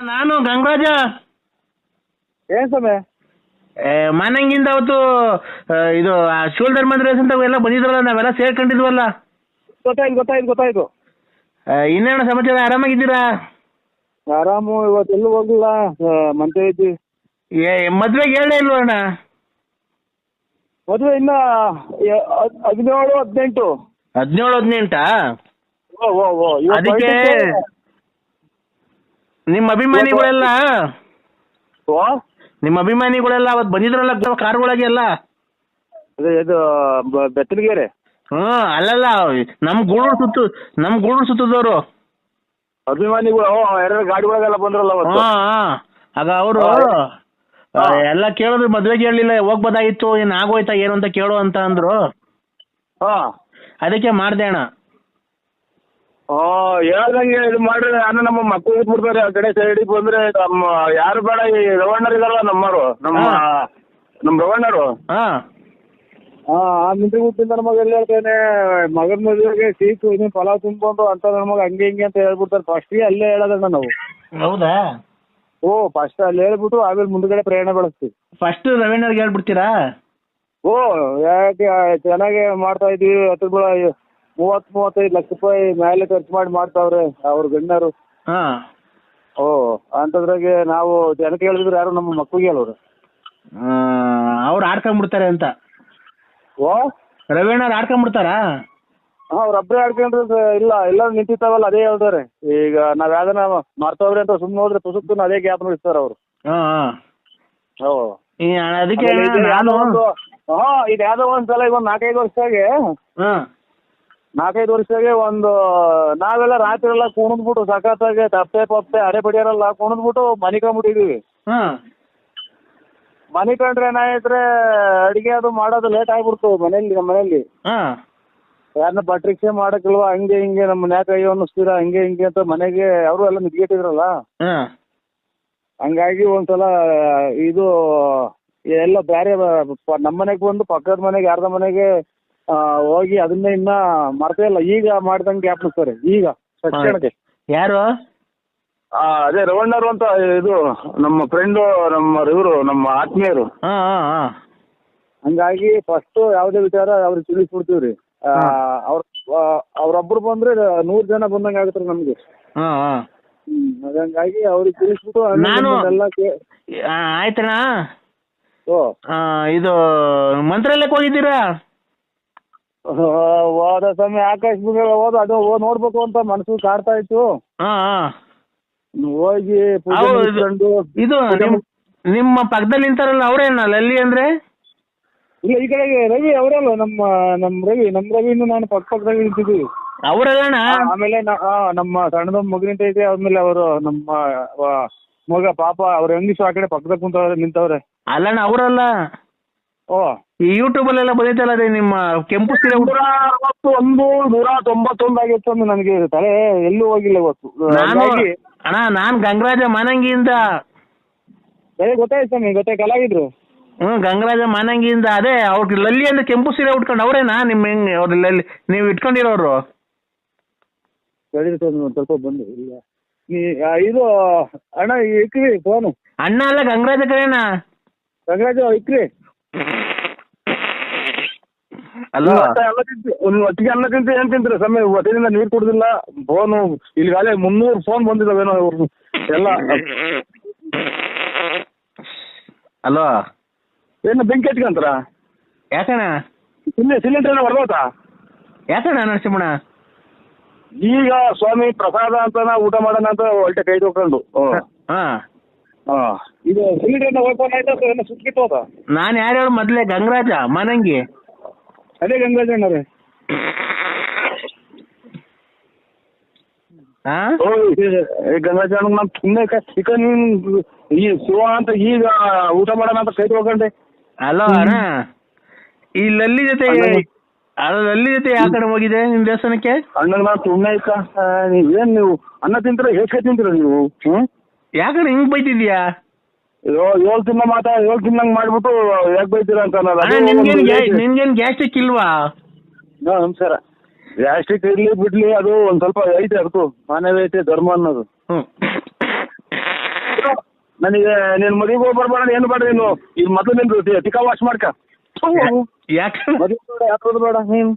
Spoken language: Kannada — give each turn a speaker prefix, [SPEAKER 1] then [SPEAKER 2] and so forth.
[SPEAKER 1] ನಾನು ಗಂಗರಾಜ.
[SPEAKER 2] ಏನ್ ಸಮಯ
[SPEAKER 1] ಮನಂಗಿಂದ ಅವತ್ತು ಆ, ಇದು ಶಿವಲ್ ಧರ್ಮೇಂದ್ರ ಅಂತ ಎಲ್ಲ ಬಂದಿದ್ರಲ್ಲ ನಾವೆಲ್ಲ ಸೇರ್ಕೊಂಡಿದ್ವಲ್ಲ
[SPEAKER 2] ಗೊತ್ತಾಯ್ತು ಗೊತ್ತಾಯ್ತು ಗೊತ್ತಾಯ್ತು.
[SPEAKER 1] ಆ, ಇನ್ನೇನು ಸಮಾಚಾರ ಆರಾಮಾಗಿದ್ದೀರಾ?
[SPEAKER 2] ಆರಾಮು ಇವತ್ತು ಎಲ್ಲೂ ಹೋಗಿಲ್ಲ ಮಂತೆ ಐತಿ
[SPEAKER 1] ಏ ಮದ್ವೆಗೆ ಹೇಳೇ ಇಲ್ವ ಅಣ್ಣ?
[SPEAKER 2] ಮದುವೆ ಇನ್ನ ಹದ್- ಹದಿನೇಳು ಹದಿನೆಂಟು.
[SPEAKER 1] ಹದಿನೇಳು ಹದಿನೆಂಟಾ?
[SPEAKER 2] ಓ ಓ ಓ ಇವತ್ತು
[SPEAKER 1] ಅದಕ್ಕೆ. ನಿಮ್ಮ ಅಭಿಮಾನಿಗಳೆಲ್ಲ?
[SPEAKER 2] ಓ?
[SPEAKER 1] ನಿಮ್ಮ ಅಭಿಮಾನಿಗಳೆಲ್ಲ ಅವತ್ ಬಂದಿದ್ರಲ್ಲ ಕಾರ್ಗಳಾಗೆ ಎಲ್ಲ
[SPEAKER 2] ಇದು ಬ- ಬೆತ್ತಲಗೆರೆ.
[SPEAKER 1] ಹ್ಞೂ ಅಲ್ಲಲ್ಲ ನಮ್ ಗೂಳೂರು ಸುತ್ತು ನಮ್ ಗೂಳೂರು ಸುತ್ತದವರು.
[SPEAKER 2] ಅಭಿಮಾನಿಗಳು ಓ ಎರಡು ಗಾಡಿಗಳಿಗೆಲ್ಲ ಬಂದ್ರಲ್ಲ ಅವತ್ತು.
[SPEAKER 1] ಹಾ. ಆಗ ಅವರು
[SPEAKER 2] ಹಾ.
[SPEAKER 1] ಎಲ್ಲ ಕೇಳಿದ್ರು ಮದ್ವೆಗೆ ಹೋಗ್ ಹೋಗ್ಬೋದಾಗಿತ್ತು ಏನ್ ಆಗೋಯ್ತಾ ಏನು ಅಂತ ಕೇಳು ಅಂತ ಅಂದ್ರು.
[SPEAKER 2] ಹಾ.
[SPEAKER 1] ಅದಕ್ಕೆ ಮಾಡ್ದೆ ಅಣ್ಣ.
[SPEAKER 2] ಹೇಳ್ದಂಗೆ ಇದು ಮಾಡ್ರಿ. ನಾನು ನಮ್ಮ ಮಕ್ಕಳು ಇಟ್ಬಿಡ್ತಾರೆ ಆ ಕಡೆ ಸೈಡ್ ಬಂದ್ರೆ ನಮ್ಮ ಯಾರು ಬೇಡ ಈ ರವಣ್ಣರು ಇದಾರಲ್ಲ ನಮ್ಮರು ನಮ್ಮ
[SPEAKER 1] ನಮ್
[SPEAKER 2] ನಮ್ಮ ರವಣ್ಣರು.
[SPEAKER 1] ಹಾ.
[SPEAKER 2] ಹಾ ಆ ಮಿಂಟ್ರಿ ಹುಟ್ಟಿಂದ ನಮಗ ಎಲ್ಲಿ ಹೇಳ್ತೇನೆ ಮಗನ ಮದುವೆಗೆ ಸೀಟು ಇದನ್ನ ಪಲಾವ್ ತುಂಬಿಕೊಂಡು ಅಂತ ನಮಗ ಹಂಗೆ ಹಿಂಗೆ ಅಂತ ಹೇಳ್ಬಿಡ್ತಾರೆ. ಫಸ್ಟ್ಗೆ ಅಲ್ಲೇ ಹೇಳೋದಣ್ಣ ನಾವು.
[SPEAKER 1] ಹೌದಾ?
[SPEAKER 2] ಓ ಫಸ್ಟ್ ಅಲ್ಲಿ ಹೇಳ್ಬಿಟ್ಟು ಆಮೇಲೆ ಮುಂದ್ಗಡೆ ಪ್ರಯಾಣ ಬೆಳೆಸ್ತೀವಿ.
[SPEAKER 1] ಫಸ್ಟ್ ರವೀಣರ್ಗೆ ಹೇಳ್ಬಿಡ್ತೀರಾ?
[SPEAKER 2] ಓ ಯಾಕೆ ಚೆನ್ನಾಗಿ ಮಾಡ್ತಾ ಇದೀವಿ ಹತ್ತು ಬಳ ಮೂವತ್ತು ಮೂವತ್ತೈದು ಲಕ್ಷ ರೂಪಾಯಿ ಮೇಲೆ ಖರ್ಚು ಮಾಡಿ ಮಾಡ್ತಾವ್ರೆ ಅವ್ರ ಗಣ್ಯರು
[SPEAKER 1] ಹಾ.
[SPEAKER 2] ಓ ಅಂಥದ್ರಾಗೆ ನಾವು ಜನಕ್ಕೆ ಹೇಳಿದ್ರೆ ಯಾರು ನಮ್ಮ ಮಕ್ಕಳಿಗೆ ಹೇಳೋರು.
[SPEAKER 1] ಅವ್ರು ಆಡ್ಕೊಂಡ್ಬಿಡ್ತಾರೆ ಅಂತ.
[SPEAKER 2] ಓ?
[SPEAKER 1] ರವೀಣರ್ ಆಡ್ಕೊಂಡ್ಬಿಡ್ತಾರಾ
[SPEAKER 2] ಅವ್ರ ಒಬ್ರೇ ಆಡ್ಕೊಂಡ್ರೆ ಸ- ಇಲ್ಲ ಎಲ್ಲ ನಿಂತಿರ್ತಾವಲ್ಲ ಅದೇ ಹೇಳ್ತಾರೆ. ಈಗ ನಾವ್ ಯಾವ್ದನ ಮಾಡ್ತಾವ್ರೆ ಅಂತ ಸುಮ್ಮನೆ ಹೋದ್ರೆ ಪುಸ್ತಕನ ಅದೇ ಗ್ಯಾಪ್ ನೋಡಿಸ್ತಾರ ಅವ್ರು.
[SPEAKER 1] ಹಾ ಹಾ.
[SPEAKER 2] ಓ.
[SPEAKER 1] ಈ ಅಣ್ಣ, ಅದಕ್ಕೆ
[SPEAKER 2] ಆಮೇಲೆ ಇದು
[SPEAKER 1] ನಾನು
[SPEAKER 2] ಯಾವ್ದೋ ಒಂದು ಹಾ ಇದು ಯಾವ್ದೋ ಒಂದ್ ಸಲ ಈಗ ಒಂದ್ ನಾಲ್ಕೈದು ವರ್ಷದಾಗೆ
[SPEAKER 1] ಹಾ.
[SPEAKER 2] ನಾಲ್ಕೈದು ವರ್ಷದಾಗೆ ಒಂದು ನಾವೆಲ್ಲ ರಾತ್ರಿ ಎಲ್ಲ ಕುಣಿದ್ಬಿಟ್ಟು ಸಖತ್ತಾಗಿ ತಪ್ಪೆ ಪಪ್ಪೆ ಅರೆ ಬಡಿಯಾರೆಲ್ಲ ಕುಣಿದ್ಬಿಟ್ಟು ಮನಿಕೊಂಡ್ಬಿಟ್ಟಿದೀವಿ
[SPEAKER 1] ಮನಿ
[SPEAKER 2] ಕಂಡ್ರೆ ಏನಾಯ್ತ್ರೆ ಅಡಿಗೆ ಅದು ಮಾಡೋದು ಲೇಟ್ ಆಗ್ಬಿಡ್ತು ಮನೆಯಲ್ಲಿ ನಮ್ಮ ಮನೇಲಿ
[SPEAKER 1] ಹಾ.
[SPEAKER 2] ಯಾರನ್ನ ಪಟ್ರಿಕ್ಷೆ ಮಾಡಕ್ಕಿಲ್ವಾ ಹಂಗೆ ಹಿಂಗೆ ನಮ್ಮ ನ್ಯಾಕ ಅಯ್ಯೋ ಅನ್ನಿಸ್ತೀರಾ ಹಂಗೆ ಹಿಂಗೆ ಅಂತ ಮನೆಗೆ ಅವರು ಎಲ್ಲ ನಿದ್ಗೆಟ್ಟಿದ್ರಲ್ಲ ಹಂಗಾಗಿ ಒಂದ್ಸಲ ಇದು ಎಲ್ಲ ಬೇರೆ ನಮ್ಮ ಮನೆಗೆ ಬಂದು ಪಕ್ಕದ ಮನೆಗೆ ಯಾರ್ದ ಮನೆಗೆ ಹೋಗಿ ಅದನ್ನ ಇನ್ನ ಮರ್ತೇ ಇಲ್ಲ. ಈಗ ಮಾಡ್ದಂಗೆ ಸರ್. ಈಗ ತಕ್ಷಣಕ್ಕೆ
[SPEAKER 1] ಯಾರು?
[SPEAKER 2] ಆ, ಅದೇ ರವಣ್ಣರು ಅಂತ ಇದು ನಮ್ಮ ಫ್ರೆಂಡ್ ನಮ್ಮ ಇವರು ನಮ್ಮ ಆತ್ಮೀಯರು.
[SPEAKER 1] ಹಾ ಹಾ ಹಾ.
[SPEAKER 2] ಹಂಗಾಗಿ ಫಸ್ಟ್ ಯಾವುದೇ ವಿಚಾರ ಅವ್ರಿಗೆ ತಿಳಿಸ್ಬಿಡ್ತೀವಿ ರೀ ಅವ್ರ ಅವ್ರೊಬ್ರು ಬಂದ್ರೆ ನೂರ್ ಜನ ಬಂದಂಗ ಆಗುತ್ತೆ ನಮ್ಗೆ.
[SPEAKER 1] ಹಾ ಹಾ.
[SPEAKER 2] ಹ್ಮ್ ಹಂಗಾಗಿ ಅವ್ರಿಗೆ ತಿಳಿಸ್ಬಿಟ್ಟು
[SPEAKER 1] ನಾನು-
[SPEAKER 2] ಕೇ-
[SPEAKER 1] ಆ, ಆಯ್ತಣ್ಣ.
[SPEAKER 2] ಓ.
[SPEAKER 1] ಆ, ಇದು ಮಂತ್ರಾಲಯಕ್ಕೆ ಹೋಗಿದ್ದೀರಾ?
[SPEAKER 2] ಆ, ಹೋದ ಸಮಯ ಆಕಾಶ ಬುಂಗಗಳ ಹೋದ ಅದು ಹೋಗ್ ನೋಡ್ಬೇಕು ಅಂತ ಮನಸ್ಸು ಕಾಡ್ತಾ ಇತ್ತು.
[SPEAKER 1] ಹಾ ಹಾ.
[SPEAKER 2] ಹೋಗಿ ಪೂಜೆ
[SPEAKER 1] ಹೌದು.
[SPEAKER 2] ಮುಗಿಸ್ಕೊಂಡು
[SPEAKER 1] ಇದು ನಿಮ್ ನಿಮ್ಮ ಪಕ್ಕದಲ್ಲಿ ನಿಂತಾರಲ್ಲ ಅವರೇನ ಲಲ್ಲಿ ಅಂದ್ರೆ?
[SPEAKER 2] ಇಲ್ಲ ಈ ಕಡೆಗೆ ರವಿ ಅವರಲ್ಲ ನಮ್ಮ ನಮ್ಮ ರವಿ ನಮ್ಮ ರವಿ ನಾನು ಪಕ್ಕ ಪಕ್ಕದಾಗ ನಿಂತಿದ್ದೀವಿ.
[SPEAKER 1] ಅವರಲ್ಲಣ್ಣ?
[SPEAKER 2] ಆಮೇಲೆ ನ- ಆ, ನಮ್ಮ ಸಣ್ಣದ ಮಗನಿಂದ ಐತೆ ಆಮೇಲೆ ಅವರು ನಮ್ಮ ಆ, ಮಗ ಪಾಪ ಅವ್ರ ಹೆಂಗಿಸ್ ಆ ಕಡೆ ಪಕ್ಕದಾಗ ಕುಂತವ್ರೆ ನಿಂತವ್ರೆ.
[SPEAKER 1] ಅಲ್ಲಣ್ಣ ಅವರಲ್ಲ?
[SPEAKER 2] ಓ.
[SPEAKER 1] ಈ ಯೂಟ್ಯೂಬ್ ಅಲ್ಲೆಲ್ಲ ಬಂದೈತಲ್ಲ ಅದೇ ನಿಮ್ಮ ಕೆಂಪು ಸೀರೆ ಉಟ್-
[SPEAKER 2] ನೂರ ಅರವತ್ತೊಂದು ನೂರ ತೊಂಬತ್ತೊಂದು ಆಗಿತ್ತು ಅಂದ್ರೆ ನನಗೆ ತಲೆ ಎಲ್ಲೂ ಹೋಗಿಲ್ಲ ಇವತ್ತು.
[SPEAKER 1] ನಾನು
[SPEAKER 2] ಹಾಗಾಗಿ
[SPEAKER 1] ಅಣ್ಣ ನಾನ್ ಗಂಗರಾಜ ಮಾನಂಗಿಯಿಂದ
[SPEAKER 2] ಅದೇ ಗೊತ್ತಾಯ್ತು ಸ್ವಾಮಿ ಗೊತ್ತಾಯ್ತು ಕಲಾವಿದ್ರು.
[SPEAKER 1] ಹ್ಞೂ ಗಂಗರಾಜ ಮಾನಂಗಿಯಿಂದ ಅದೇ ಅವ್ರ ಲಲ್ಲಿ ಅಂದ್ರೆ ಕೆಂಪು ಸೀರೆ ಉಟ್ಕೊಂಡು ಅವರೇನಾ? ನಿಮ್ಮ ಹೆಂಗ್ ಅವ್ರ ಲಲ್ಲಿ ನೀವು ಇಟ್ಕೊಂಡಿರೋರು?
[SPEAKER 2] ಸರಿ ಸ್ವಾಮಿ ಒಂದು ಸ್ವಲ್ಪ ಬಂದು ಇಲ್ಲ ನೀ ಆ, ಇದು ಅಣ್ಣ ಇಕ್ರಿ ಫೋನು.
[SPEAKER 1] ಅಣ್ಣ ಅಲ್ಲ ಗಂಗರಾಜ ಕಡೆನಾ?
[SPEAKER 2] ರಂಗರಾಜ ಇಕ್ರಿ. ಒಟ್ಟಿಗೆ ಅನ್ನ ತಿಂತ ಏನ್ ತಿಂತೀರ? ಸಮಯ ಹೊಟ್ಟೆಯಿಂದ ನೀರ್ ಕುಡ್ದಿಲ್ಲ ಫೋನು ಇಲ್ಲಿಗಾಲೇ ಮುನ್ನೂರು ಫೋನ್ ಬಂದಿದಾವೇನೋ ಅವ್ರದ್ದು ಎಲ್ಲ.
[SPEAKER 1] ಅಲೋ.
[SPEAKER 2] ಏನು ಬೆಂಕಿ ಹಚ್ಕಂತರ?
[SPEAKER 1] ಯಾಕಣ
[SPEAKER 2] ಇಲ್ಲಿ ಸಿಲಿಂಡರ್ ಏನೋ ಹೊಡೆದೋತಾ
[SPEAKER 1] ಯಾಕಣ ನರಸಿಂಹಣ
[SPEAKER 2] ಈಗ ಸ್ವಾಮಿ ಪ್ರಸಾದ ಅಂತ ಊಟ ಮಾಡೋಣ ಅಂತ ಒಳ್ಳೆ ಕೈ
[SPEAKER 1] ಹಾಂ
[SPEAKER 2] ಇದು ಸಿಲಿಂಡರ್ ಓಪನ್ ಆಯ್ತಾ ಹೋದ?
[SPEAKER 1] ನಾನು ಯಾರ್ಯಾರು ಮೊದಲೇ ಗಂಗರಾಜ ಮಾನಂಗಿ.
[SPEAKER 2] ಅದೇ ಗಂಗಾಜ್ ಅವರೇ
[SPEAKER 1] ಹಾ
[SPEAKER 2] ಗಂಗಾಜ್ ಅಣ್ಣ ನಾನು ಸುಮ್ಮನೆ ಚಿಕನ್ ಈ ಶಿವ ಅಂತ ಈಗ ಊಟ ಮಾಡೋಣ ಅಂತ ಕೈ ತೊಗೊಂಡೆ
[SPEAKER 1] ಅಲ್ಲ ಅಣ್ಣ ಈ ಲಲ್ಲಿ ಜೊತೆ ಲಲ್ಲಿ ಜೊತೆ ಯಾವ ಕಡೆ ಹೋಗಿದೆ ನಿಮ್ ದೇವಸ್ಥಾನಕ್ಕೆ?
[SPEAKER 2] ಅಣ್ಣ ನಾನು ಸುಮ್ಮನೆ ಇಕ್ಕ ಏನ್ ನೀವು ಅನ್ನ ತಿಂತೀರ ಹೇಗೆ ತಿಂತೀರ ನೀವು? ಹ್ಮ್?
[SPEAKER 1] ಯಾಕಡೆ ಹಿಂಗ್ ಬೈತಿದ್ಯಾ
[SPEAKER 2] ಏಳು ತಿನ್ನ ಮಾತ ಏಳು ತಿನ್ನಂಗ್ ಮಾಡ್ಬಿಟ್ಟು ಯಾಕೆ ಬೈತೀರ ಅಂತ
[SPEAKER 1] ನಿನ್ಗೇನ್ ಗ್ಯಾ- ನಿನ್ಗೇನ್ ಗ್ಯಾಸ್ಟ್ರಿಕ್ ಇಲ್ವಾ?
[SPEAKER 2] ನಮಸ್ಕಾರ. ಗ್ಯಾಸ್ಟ್ರಿಕ್ ಇರ್ಲಿ ಬಿಡ್ಲಿ ಅದು ಒಂದ್ ಸ್ವಲ್ಪ ಐತೆ ಅದಕ್ಕೂ ಐತೆ ಧರ್ಮ ಅನ್ನೋದು.
[SPEAKER 1] ಹ್ಮ್.
[SPEAKER 2] ನನಗೆ ನೀನ್ ಮದುವೆಗೆ ಹೋಗಿ ಬರ್ಬೇಡ ಏನು ಬೇಡ ನೀನು. ಇದು ಮೊದಲು ನಿಂದು ಟಿಕಾ ವಾಶ್ ಮಾಡ್ಕ.
[SPEAKER 1] ಯಾಕೆ?
[SPEAKER 2] ಮದುವೆ ಬೇಡ ಬೇಡ ನೀನು?